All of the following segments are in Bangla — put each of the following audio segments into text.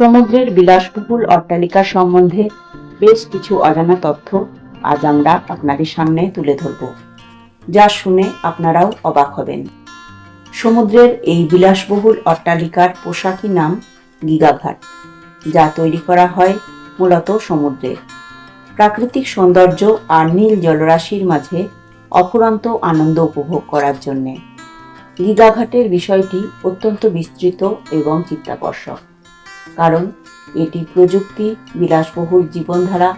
সমুদ্রের বিলাসবহুল অট্টালিকা সম্বন্ধে বেশ কিছু অজানা তথ্য আজ আমরা আপনাদের সামনে তুলে ধরব। যা শুনে আপনারাও অবাক হবেন। সমুদ্রের এই বিলাসবহুল অট্টালিকার পোশাকি নাম গিগাঘাট, যা তৈরি করা হয় মূলত সমুদ্রে। প্রাকৃতিক সৌন্দর্য আর নীল জলরাশির মাঝে অফুরন্ত আনন্দ উপভোগ করার জন্যে। গিগাঘাটের বিষয়টি অত্যন্ত বিস্তৃত এবং চিত্তাকর্ষক। কারণ এটি প্রযুক্তি, বিলাসবহুল জীবনধারা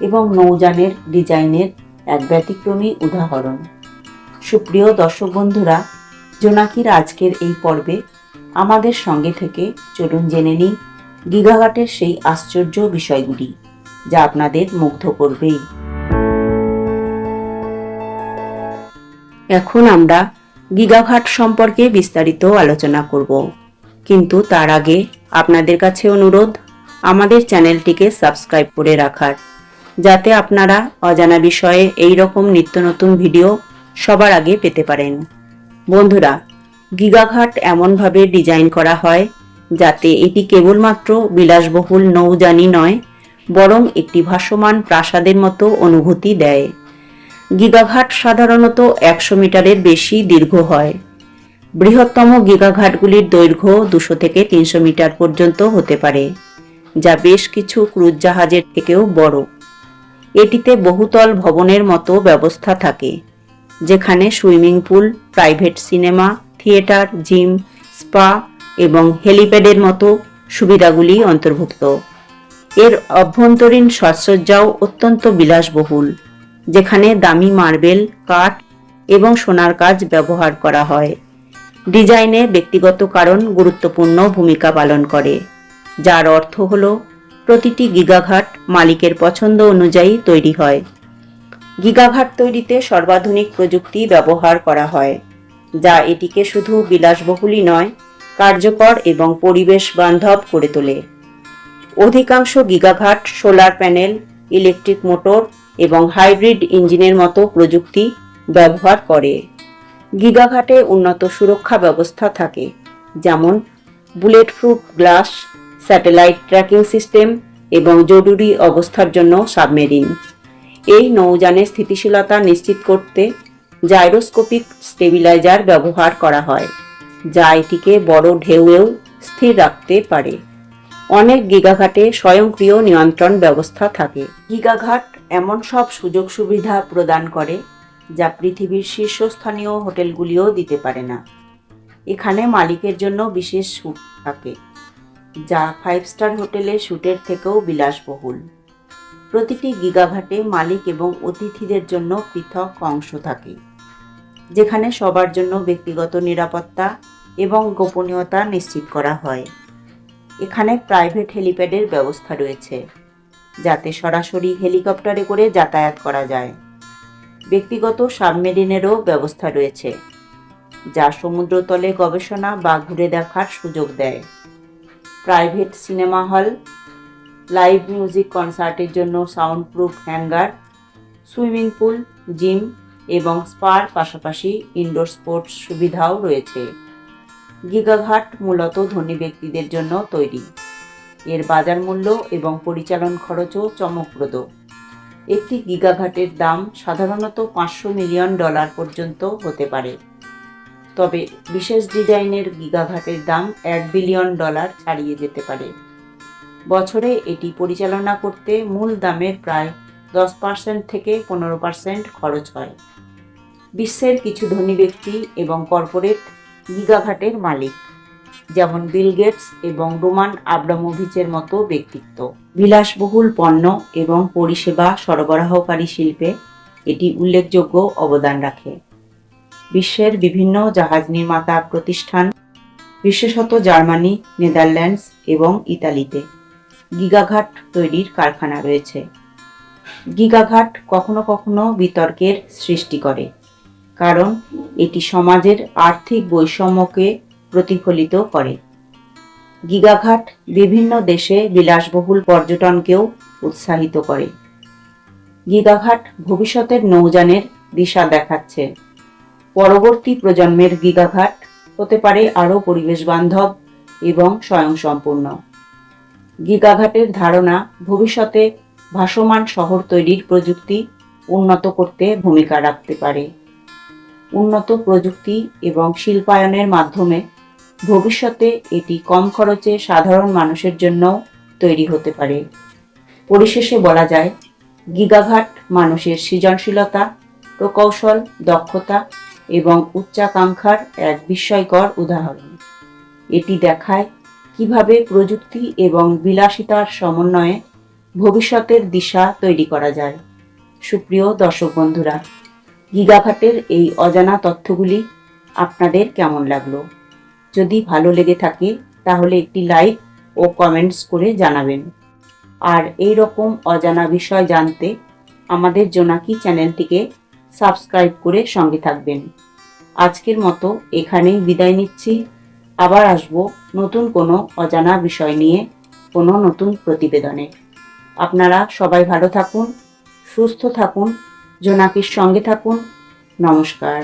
এবং নৌযানের ডিজাইনের এক ব্যতিক্রমী উদাহরণ। সুপ্রিয় দর্শক বন্ধুরা, জোনাকির আজকের এই পর্বে আমাদের সঙ্গে থেকে চলুন জেনে নিই গিগাঘাটের সেই আশ্চর্য বিষয়গুলি, যা আপনাদের মুগ্ধ করবেই। এখন আমরা গিগাঘাট সম্পর্কে বিস্তারিত আলোচনা করব। কিন্তু তার আগে আপনাদের কাছে অনুরোধ, আমাদের চ্যানেলটিকে সাবস্ক্রাইব করে রাখার, যাতে আপনারা অজানা বিষয়ে এই রকম নিত্য নতুন ভিডিও সবার আগে পেতে পারেন। বন্ধুরা, গিগাঘাট এমনভাবে ডিজাইন করা হয় যাতে এটি কেবলমাত্র বিলাসবহুল নৌযানই নয়, বরং একটি ভাসমান প্রাসাদের মতো অনুভূতি দেয়। গিগাঘাট সাধারণত একশো মিটারের বেশি দীর্ঘ হয়। বৃহত্তম গিগাঘাটগুলির দৈর্ঘ্য দুশো থেকে তিনশো মিটার পর্যন্ত হতে পারে, যা বেশ কিছু ক্রুজ জাহাজের থেকেও বড়। এটিতে বহুতল ভবনের মতো ব্যবস্থা থাকে, যেখানে swimming pool, private cinema, theatre, gym, spa এবং হেলিপ্যাডের মতো সুবিধাগুলি অন্তর্ভুক্ত। এর অভ্যন্তরীণ সাজসজ্জাও অত্যন্ত বিলাসবহুল, যেখানে দামি মার্বেল, কাঠ এবং সোনার কাজ ব্যবহার করা হয়। ডিজাইনে ব্যক্তিগত কারণ গুরুত্বপূর্ণ ভূমিকা পালন করে, যার অর্থ হল প্রতিটি গিগাঘাট মালিকের পছন্দ অনুযায়ী তৈরি হয়। গিগাঘাট তৈরিতে সর্বাধুনিক প্রযুক্তি ব্যবহার করা হয়, যা এটিকে শুধু বিলাসবহুলই নয়, কার্যকর এবং পরিবেশ বান্ধব করে তোলে। অধিকাংশ গিগাঘাট সোলার প্যানেল, ইলেকট্রিক মোটর এবং হাইব্রিড ইঞ্জিনের মতো প্রযুক্তি ব্যবহার করে। গিগাঘাটে উন্নত সুরক্ষা ব্যবস্থা থাকে, যেমন bullet proof glass, satellite tracking system এবং জরুরি অবস্থার জন্য সাবমেরিন। এই নৌযানের স্থিতিশীলতা নিশ্চিত করতে জাইরোস্কোপিক স্টেবিলাইজার ব্যবহার করা হয়, যা এটিকে বড় ঢেউয়েও স্থির রাখতে পারে। অনেক গিগাঘাটে স্বয়ংক্রিয় নিয়ন্ত্রণ ব্যবস্থা থাকে। গিগাঘাট এমন সব সুযোগ সুবিধা প্রদান করে যা পৃথিবীর শীর্ষস্থানীয় হোটেলগুলিও দিতে পারে না। এখানে মালিকের জন্য বিশেষ স্যুট থাকে, যা ফাইভ স্টার হোটেলের স্যুটের থেকেও বিলাসবহুল। প্রতিটি গিগাঘাটে মালিক এবং অতিথিদের জন্য পৃথক অংশ থাকে, যেখানে সবার জন্য ব্যক্তিগত নিরাপত্তা এবং গোপনীয়তা নিশ্চিত করা হয়। এখানে প্রাইভেট হেলিপ্যাডের ব্যবস্থা রয়েছে, যাতে সরাসরি হেলিকপ্টারে করে যাতায়াত করা যায়। ব্যক্তিগত সাবমেরিনেরও ব্যবস্থা রয়েছে, যা সমুদ্রতলে গবেষণা বা ঘুরে দেখার সুযোগ দেয়। Private cinema hall, live music কনসার্টের জন্য sound proof hangar, swimming pool, gym এবং স্পার পাশাপাশি ইনডোর স্পোর্টস সুবিধাও রয়েছে। গিগাঘাট মূলত ধনী ব্যক্তিদের জন্য তৈরি। এর বাজার মূল্য এবং পরিচালন খরচও চমকপ্রদ। একটি গিগাঘাটের দাম সাধারণত পাঁচশো মিলিয়ন ডলার পর্যন্ত হতে পারে। তবে বিশেষ ডিজাইনের গিগাঘাটের দাম এক বিলিয়ন ডলার ছাড়িয়ে যেতে পারে। বছরে এটি পরিচালনা করতে মূল দামের প্রায় দশ পার্সেন্ট থেকে পনেরো পার্সেন্ট খরচ হয়। বিশ্বের কিছু ধনী ব্যক্তি এবং কর্পোরেট গিগাঘাটের মালিক। যেমন বিল গেটস এবং রোমান আব্রামোভিচের মতো ব্যক্তিত্ব। বিলাসবহুল পণ্য এবং পরিষেবা সরবরাহকারী শিল্পে এটি উল্লেখযোগ্য অবদান রাখে। বিশ্বের বিভিন্ন জাহাজ নির্মাতা প্রতিষ্ঠান, বিশেষত জার্মানি, নেদারল্যান্ডস এবং ইতালিতে গিগাঘাট তৈরির কারখানা রয়েছে। গিগাঘাট কখনো কখনো বিতর্কের সৃষ্টি করে, কারণ এটি সমাজের আর্থিক বৈষম্যকে প্রতিফলিত করে। গিগাঘাট বিভিন্ন দেশে বিলাসবহুল পর্যটনকেও উৎসাহিত করে। গিগাঘাট ভবিষ্যতের নৌযানের দিশা দেখাচ্ছে। পরবর্তী প্রজন্মের গিগাঘাট হতে পারে আরও পরিবেশ বান্ধব এবং স্বয়ংসম্পূর্ণ। গিগাঘাটের ধারণা ভবিষ্যতে ভাসমান শহর তৈরির প্রযুক্তি উন্নত করতে ভূমিকা রাখতে পারে। উন্নত প্রযুক্তি এবং শিল্পায়নের মাধ্যমে ভবিষ্যতে এটি কম খরচে সাধারণ মানুষের জন্যও তৈরি হতে পারে। পরিশেষে বলা যায়, গিগাঘাট মানুষের সৃজনশীলতা, প্রকৌশল দক্ষতা এবং উচ্চাকাঙ্ক্ষার এক বিস্ময়কর উদাহরণ। এটি দেখায় কীভাবে প্রযুক্তি এবং বিলাসিতার সমন্বয়ে ভবিষ্যতের দিশা তৈরি করা যায়। সুপ্রিয় দর্শক বন্ধুরা, গিগাঘাটের এই অজানা তথ্যগুলি আপনাদের কেমন লাগল? যদি ভালো লেগে থাকে, তাহলে একটি লাইক ও কমেন্টস করে জানাবেন। আর এই রকম অজানা বিষয় জানতে আমাদের জোনাকি চ্যানেলটিকে সাবস্ক্রাইব করে সঙ্গে থাকবেন। আজকের মতো এখানেই বিদায় নিচ্ছি। আবার আসব নতুন কোনো অজানা বিষয় নিয়ে, কোনো নতুন প্রতিবেদনে। আপনারা সবাই ভালো থাকুন, সুস্থ থাকুন, জোনাকির সঙ্গে থাকুন। নমস্কার।